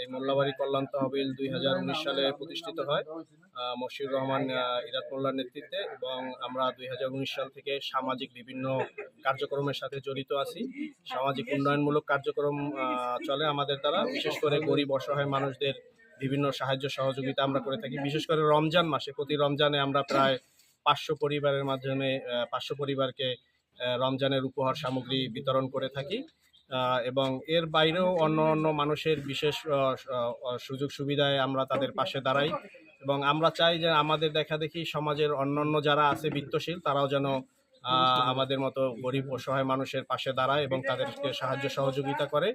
এই মোল্লাবাড়ি কল্যাণ তহবিল দুই হাজার উনিশ সালে প্রতিষ্ঠিত হয়। মশিউর রহমান ইরাত মোল্লার নেতৃত্বে এবং আমরা দুই হাজার উনিশ সাল থেকে সামাজিক বিভিন্ন কার্যক্রমের সাথে জড়িত আছি। সামাজিক উন্নয়নমূলক কার্যক্রম চলে আমাদের দ্বারা। বিশেষ করে গরিব, অসহায় মানুষদের বিভিন্ন সাহায্য সহযোগিতা আমরা করে থাকি। বিশেষ করে রমজান মাসে, প্রতি রমজানে আমরা প্রায় পাঁচশো পরিবারের মাধ্যমে পাঁচশো পরিবারকে রমজানের উপহার সামগ্রী বিতরণ করে থাকি। এবং এর বাইরেও অন্য অন্য মানুষের বিশেষ সুযোগ সুবিধায় আমরা তাদের পাশে দাঁড়াই। এবং আমরা চাই যে আমাদের দেখা দেখি সমাজের অন্য যারা আছে বৃত্তশীল, তারাও যেন আমাদের মতো গরিব অসহায় মানুষের পাশে দাঁড়ায় এবং তাদেরকে সাহায্য সহযোগিতা করে।